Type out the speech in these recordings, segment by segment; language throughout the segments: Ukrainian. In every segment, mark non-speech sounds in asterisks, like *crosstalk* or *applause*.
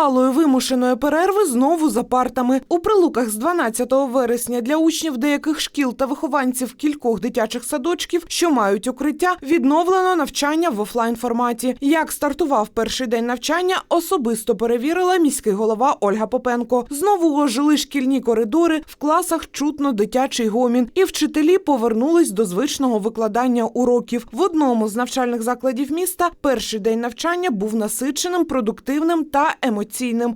тривалої вимушеної перерви знову за партами. У прилуках з 12 вересня для учнів деяких шкіл та вихованців кількох дитячих садочків, що мають укриття, відновлено навчання в офлайн форматі. Як стартував перший день навчання, особисто перевірила міський голова Ольга Попенко. Знову ожили шкільні коридори, в класах чутно дитячий гомін, і вчителі повернулись до звичного викладання уроків. В одному з навчальних закладів міста перший день навчання був насиченим, продуктивним та емоційним.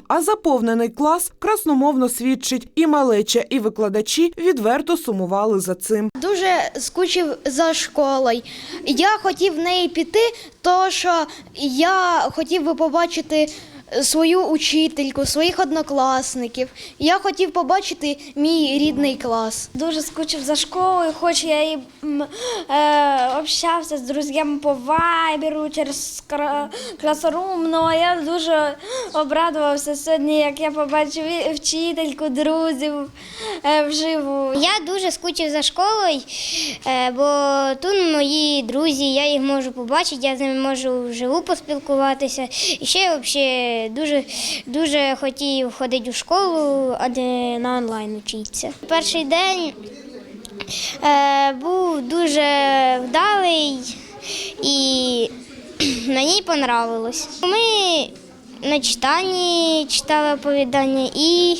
А заповнений клас красномовно свідчить, і малеча, і викладачі відверто сумували за цим. Дуже скучив за школою. Я хотів в неї піти, то що я хотів би побачити свою учительку, своїх однокласників. Я хотів побачити мій рідний клас. Дуже скучив за школою, хоч я і е, общався з друзями по вайберу через кра- класрум, але я дуже обрадувався сьогодні, як я побачив вчительку, друзів е, вживу. Я дуже скучив за школою, е, бо тут мої друзі, я їх можу побачити, я з ними можу вживу поспілкуватися. І ще взагалі дуже, дуже хотів ходити в школу, а не на онлайн вчитися. Перший день е, був дуже вдалий і *clears throat* мені понравилось. Ми на читанні читали оповідання і,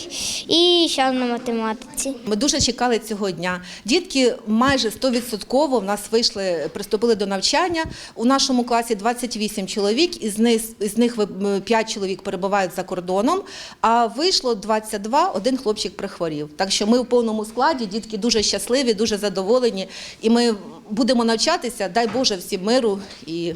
і ще на математиці. Ми дуже чекали цього дня. Дітки майже 100% в нас вийшли, приступили до навчання. У нашому класі 28 чоловік, із них, із них 5 чоловік перебувають за кордоном, а вийшло 22, один хлопчик прихворів. Так що ми в повному складі, дітки дуже щасливі, дуже задоволені. І ми будемо навчатися, дай Боже, всім миру і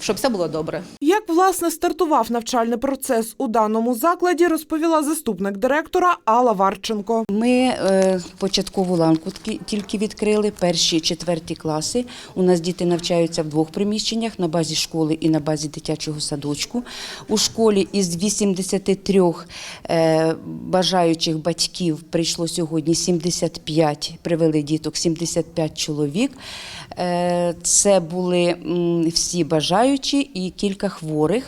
щоб все було добре. Як власне стартував навчальний процес у даному закладі, розповіла заступник директора Алла Варченко. Ми е, початкову ланку тільки відкрили, перші, четверті класи. У нас діти навчаються в двох приміщеннях на базі школи і на базі дитячого садочку. У школі із 83 е, бажаючих батьків прийшло сьогодні 75, привели діток 75 чоловік. Е, Це були м, всі бажаючі і кілька хворих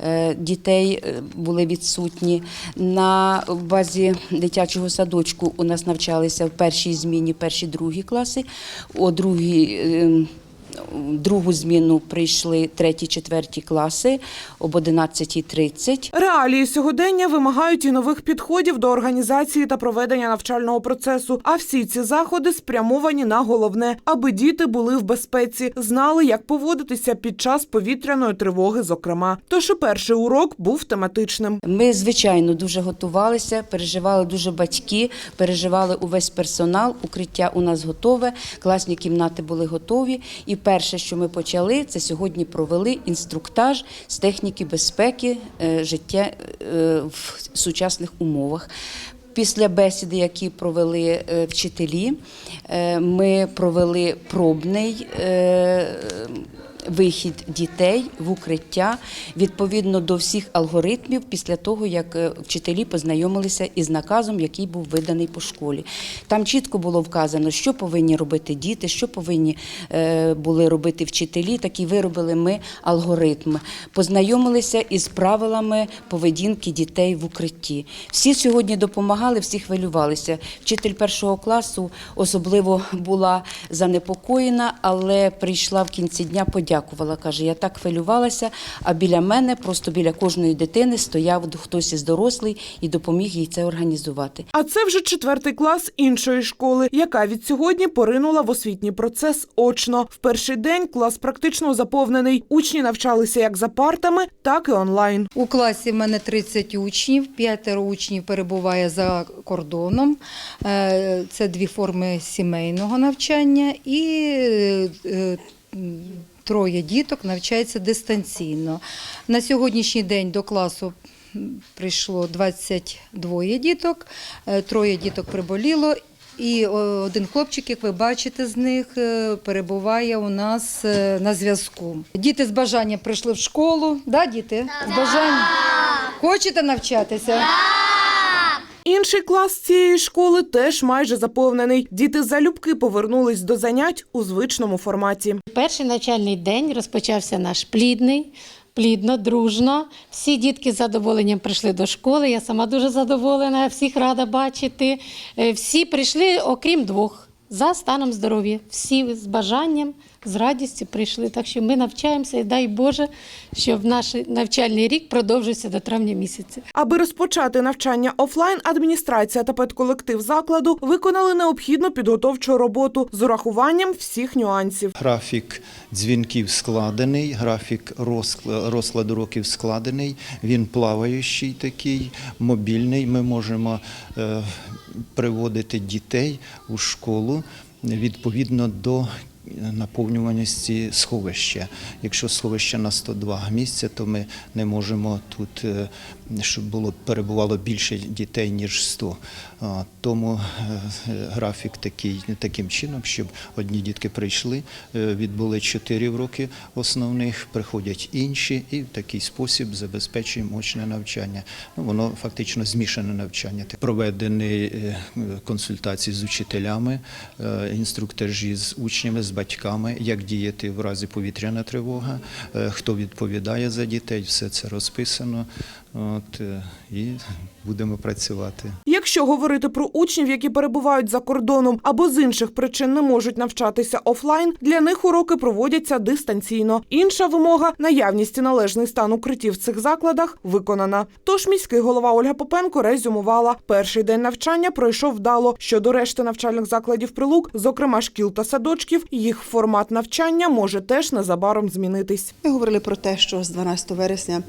е, дітей е, були відсутні. На базі дитячого садочку у нас навчалися в першій зміні перші другі класи, о другій. Другу зміну прийшли треті, четверті класи об 11.30. Реалії сьогодення вимагають і нових підходів до організації та проведення навчального процесу. А всі ці заходи спрямовані на головне, аби діти були в безпеці, знали, як поводитися під час повітряної тривоги. Зокрема, тож і перший урок був тематичним. Ми, звичайно, дуже готувалися, переживали дуже батьки, переживали увесь персонал. Укриття у нас готове, класні кімнати були готові. І перше, що ми почали, це сьогодні провели інструктаж з техніки безпеки е, життя е, в сучасних умовах. Після бесіди, які провели е, вчителі, ми провели пробний вихід дітей в укриття відповідно до всіх алгоритмів після того, як е, вчителі познайомилися із наказом, який був виданий по школі. Там чітко було вказано, що повинні робити діти, що повинні е, були робити вчителі. Такі виробили ми алгоритм. Познайомилися із правилами поведінки дітей в укритті. Всі сьогодні допомагали, всі хвилювалися. Вчитель першого класу особливо була занепокоєна, але прийшла в кінці дня, подякувала. Каже, я так хвилювалася, а біля мене, просто біля кожної дитини, стояв хтось із дорослий і допоміг їй це організувати. А це вже четвертий клас іншої школи, яка від сьогодні поринула в освітній процес очно. В перший день клас практично заповнений. Учні навчалися як за партами, так і онлайн. У класі в мене 30 учнів, п'ятеро учнів перебуває за кордоном. Е, Це дві форми сімейного навчання і е, троє діток навчається дистанційно. На сьогоднішній день до класу прийшло 22 діток, е, троє діток приболіло. І один хлопчик, як ви бачите з них, е, перебуває у нас е, на зв'язку. Діти з бажанням прийшли в школу. Да, діти? З бажанням? Хочете навчатися? Інший клас цієї школи теж майже заповнений. Діти залюбки повернулись до занять у звичному форматі. Перший навчальний день розпочався наш плідний, плідно, дружно. Всі дітки з задоволенням прийшли до школи. Я сама дуже задоволена, всіх рада бачити. Е, Всі прийшли, окрім двох, за станом здоров'я. Всі з бажанням, з радістю прийшли. Так що ми навчаємося і дай Боже, щоб наш навчальний рік продовжився до травня місяця. Аби розпочати навчання офлайн, адміністрація та педколектив закладу виконали необхідну підготовчу роботу з урахуванням всіх нюансів. Графік дзвінків складений, графік розкла- розкладу років складений. Він плаваючий такий, мобільний. Ми можемо е, приводити дітей у школу відповідно до наповнюваності сховища. Якщо сховище на 102 місця, то ми не можемо тут, е, щоб було перебувало більше дітей ніж 100. Тому е, графік такий таким чином, щоб одні дітки прийшли, е, відбули 4 уроки основних, приходять інші, і в такий спосіб забезпечуємо очне навчання. Ну, воно фактично змішане навчання. Проведені консультації з учителями, інструктажі з учнями, з батьками, як діяти в разі повітряна тривога, е, хто відповідає за дітей, все це розписано. От, е, і будемо працювати. Якщо говорити про учнів, які перебувають за кордоном або з інших причин не можуть навчатися офлайн, для них уроки проводяться дистанційно. Інша вимога наявність і належний стан укриттів в цих закладах виконана. Тож міський голова Ольга Попенко резюмувала, перший день навчання пройшов вдало. Щодо решти навчальних закладів прилук, зокрема шкіл та садочків, їх формат навчання може теж незабаром змінитись. Ми говорили про те, що з 12 вересня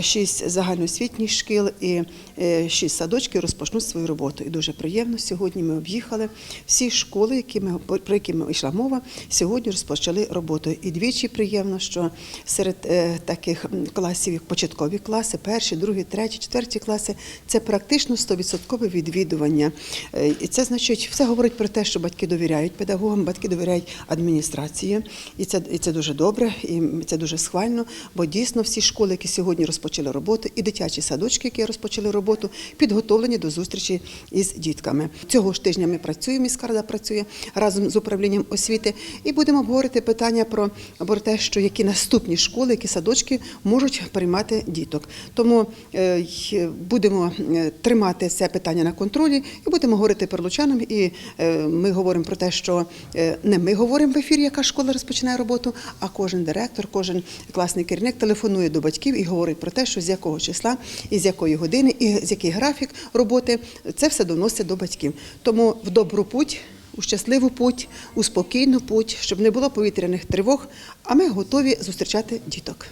шість загальноосвітніх шкіл і е, шість садочків розпочнуть свою роботу. І дуже приємно. Сьогодні ми об'їхали всі школи, які ми про які ми йшла мова. Сьогодні розпочали роботу. І двічі приємно, що серед е, таких класів, як початкові класи, перші, другі, треті, четверті класи, це практично 100% відвідування. Е, І це значить, все говорить про те, що батьки довіряють педагогам, батьки довіряють адміністрації, і це, і це дуже добре, і це дуже схвально, бо дійсно всі школи, які сьогодні розпочали роботу, і дитячі садочки, які розпочали роботу, підготовлені до зустрічі із дітками. Цього ж тижня ми працюємо, міська рада працює разом з управлінням освіти, і будемо обговорити питання про, про те, що які наступні школи, які садочки можуть приймати діток. Тому е, будемо е, тримати це питання на контролі і будемо говорити перлучанам. І е, ми говоримо про те, що не ми говоримо в ефірі, яка школа розпочинає роботу, а кожен директор, кожен класний керівник телефонує до батьків і говорить про те, що з якого числа, і з якої години, і з який графік роботи це все доноситься до батьків. Тому в добру путь. У щасливу путь, у спокійну путь, щоб не було повітряних тривог, а ми готові зустрічати діток.